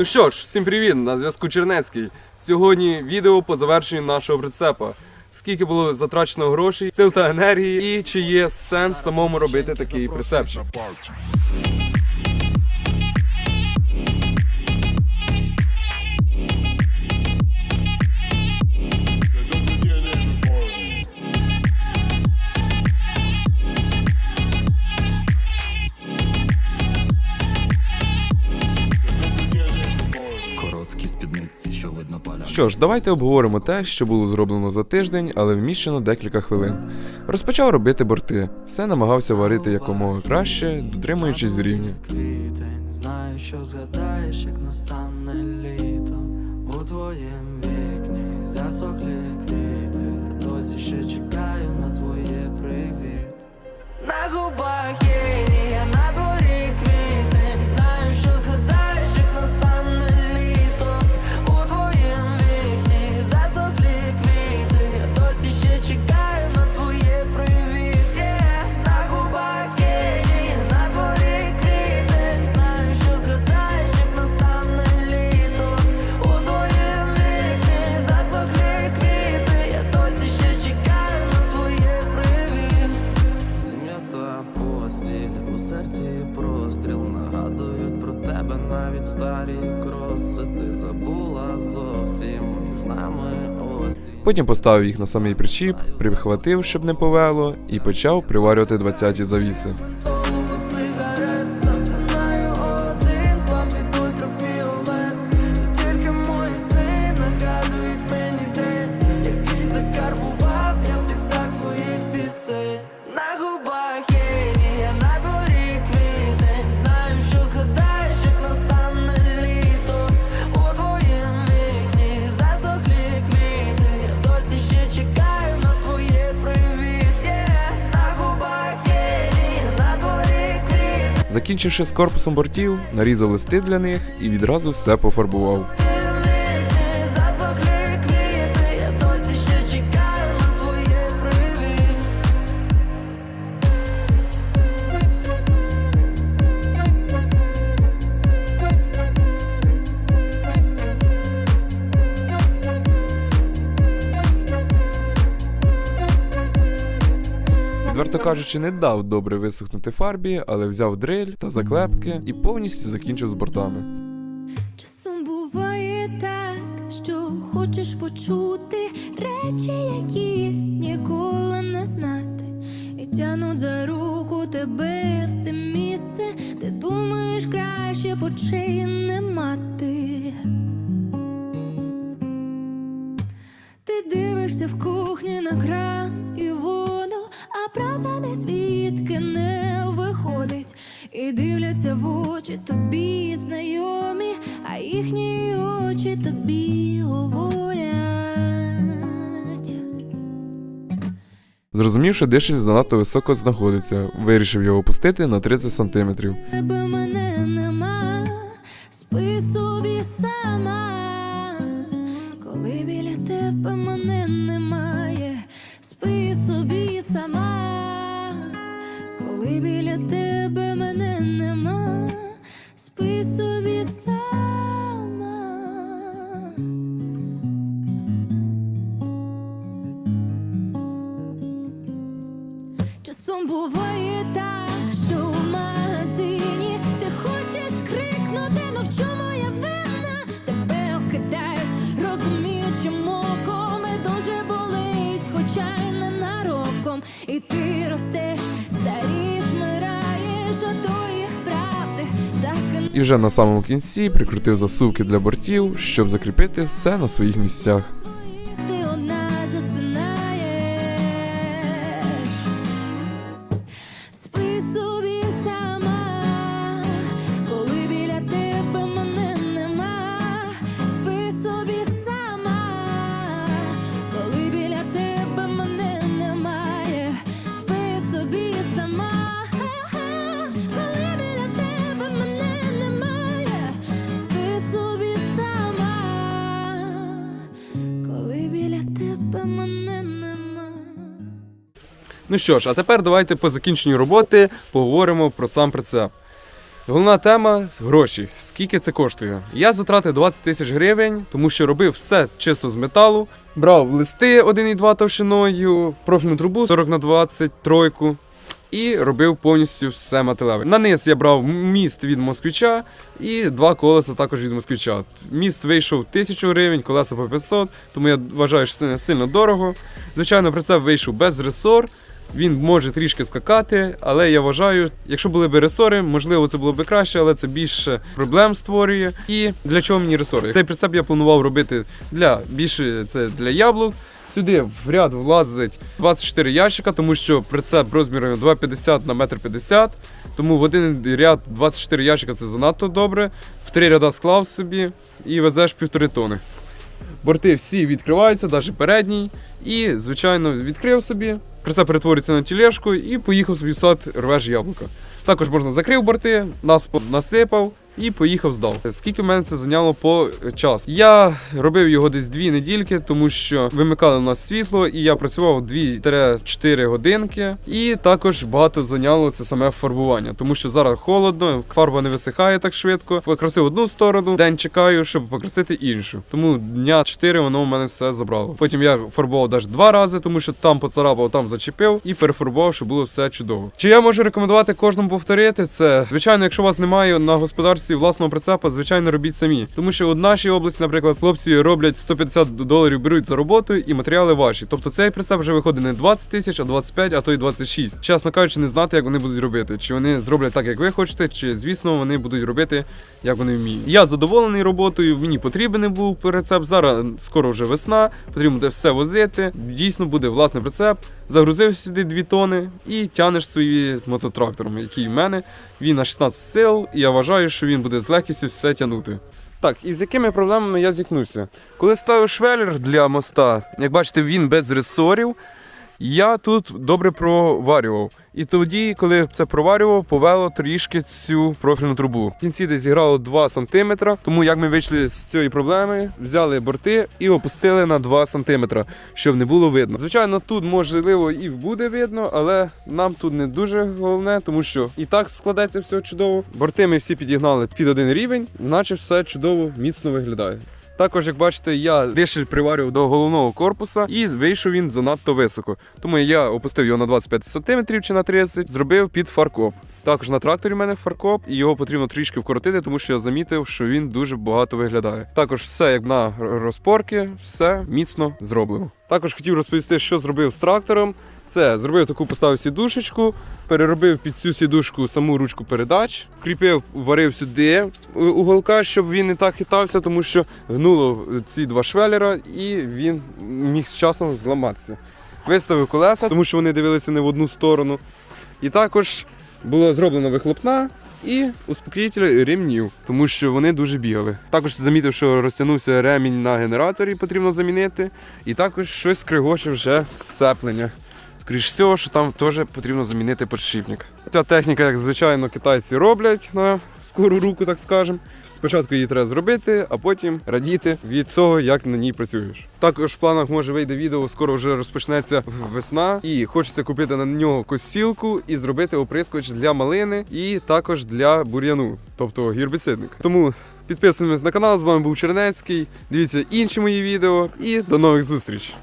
Ну що ж, всім привіт! На зв'язку Чернецький. Сьогодні відео по завершенню нашого прицепа. Скільки було затрачено грошей, сил та енергії, і чи є сенс самому робити такий прицепчик. Що ж, давайте обговоримо те, що було зроблено за тиждень, але вміщено декілька хвилин. Розпочав робити борти. Все намагався варити якомога краще, дотримуючись рівня. Квітень, знаю, що згадаєш, як настане літо у твоєм вікні засохлі квіти. Серці простріл нагадують про тебе навіть старі кроси. Ти забула зовсім між нами осінь. Потім поставив їх на самий причіп, прихватив, щоб не повело, і почав приварювати 20-ті завіси. Закінчивши з корпусом бортів, нарізав листи для них і відразу все пофарбував. Відверто кажучи, не дав добре висохнути фарбі, але взяв дриль та заклепки і повністю закінчив з бортами. Часом буває так, що хочеш почути речі, які ніколи не знати, і тянуть за руку тебе в те місце, де думаєш краще очей не мати. Ти дивишся в кухні на кран дивляться в очі тобі знайомі, а їхні очі тобі говорять. Зрозумів, що дишель занадто високо знаходиться, вирішив його опустити на 30 сантиметрів. Тебе мене нема, спи собі сама, коли біля тебе мене немає, спи собі сама, коли біля тебе і вже на самому кінці прикрутив засувки для бортів, щоб закріпити все на своїх місцях. Ну що ж, а тепер давайте по закінченню роботи поговоримо про сам прицеп. Головна тема гроші. Скільки це коштує? Я затратив 20 тисяч гривень, тому що робив все чисто з металу. Брав листи 1,2 товщиною, профільну трубу 40 на 20, тройку. І робив повністю все металеве. На низ я брав міст від москвича і два колеса також від москвича. Міст вийшов 1000 гривень, колеса по 500, тому я вважаю, що це не сильно дорого. Звичайно, прицеп вийшов без ресор. Він може трішки скакати, але я вважаю, якщо були б ресори, можливо, це було б краще, але це більше проблем створює. І для чого мені ресори? Цей прицеп я планував робити для більше це для яблук. Сюди в ряд влазить 24 ящика, тому що прицеп розміром 2,50 на 1,50 м. Тому в один ряд 24 ящика це занадто добре. В три ряда склав собі і везеш півтори тони. Борти всі відкриваються, навіть передній. І, звичайно, відкрив собі, прицеп перетворюється на тілешку і поїхав собі в сад рвеж яблука. Також можна закрив борти, насип насипав і поїхав здав. Скільки в мене це зайняло по часу? Я робив його десь дві недільки, тому що вимикали у нас світло, і я працював 2-4 годинки. І також багато зайняло це саме фарбування, тому що зараз холодно, фарба не висихає так швидко. Покрасив одну сторону, день чекаю, щоб покрасити іншу. Тому дня 4 воно у мене все забрало. Потім я фарбував навіть два рази, тому що там поцарапав, там зачепив і перефарбував, щоб було все чудово. Чи я можу рекомендувати кожному повторити це? Звичайно, якщо у вас немає на господарстві власного прицепа, звичайно, робіть самі. Тому що в нашій області, наприклад, хлопці роблять 150 доларів, беруть за роботу і матеріали ваші. Тобто цей прицеп вже виходить не 20 тисяч, а 25, а то й 26. Чесно кажучи, не знати, як вони будуть робити. Чи вони зроблять так, як ви хочете, чи звісно вони будуть робити, як вони вміють. Я задоволений роботою, мені потрібен був прицеп. Зараз скоро вже весна, потрібно буде все возити. Дійсно буде власний прицеп. Загрузив сюди 2 тони і тянеш свої мототрактором, який в мене. Він на 16 сил, і я вважаю, що він буде з легкістю все тягнути. Так, і з якими проблемами я зіткнувся? Коли ставив швелер для моста, як бачите, він без ресорів. Я тут добре проварював. І тоді, коли це проварював, повело трішки цю профільну трубу. В кінці десь зіграло 2 см, тому як ми вийшли з цієї проблеми, взяли борти і опустили на 2 см, щоб не було видно. Звичайно, тут можливо і буде видно, але нам тут не дуже головне, тому що і так складеться все чудово. Борти ми всі підігнали під один рівень, наче все чудово, міцно виглядає. Також, як бачите, я дишель приварював до головного корпуса і вийшов він занадто високо. Тому я опустив його на 25 см чи на 30 зробив під фаркоп. Також на тракторі в мене фаркоп, і його потрібно трішки вкоротити, тому що я замітив, що він дуже багато виглядає. Також все як на розпорки, все міцно зроблено. Також хотів розповісти, що зробив з трактором. Це зробив таку поставив сідушечку, переробив під цю сідушку саму ручку передач, кріпив, варив сюди уголка, щоб він не так хитався, тому що гнуло ці два швелера, і він міг з часом зламатися. Виставив колеса, тому що вони дивилися не в одну сторону. І також була зроблена вихлопна і успокоїтель ремнів, тому що вони дуже бігали. Також замітив, що розтягнувся ремінь на генераторі, потрібно замінити. І також щось скригоче вже сцеплення. Скоріше всього, що там теж потрібно замінити подшипник. Ця техніка, як звичайно, китайці роблять на скору руку, так скажемо. Спочатку її треба зробити, а потім радіти від того, як на ній працюєш. Також в планах може вийде відео, скоро вже розпочнеться весна, і хочеться купити на нього косілку і зробити оприскувач для малини і також для бур'яну, тобто гірбицидник. Тому підписуємось на канал. З вами був Чернецький. Дивіться інші мої відео і до нових зустріч.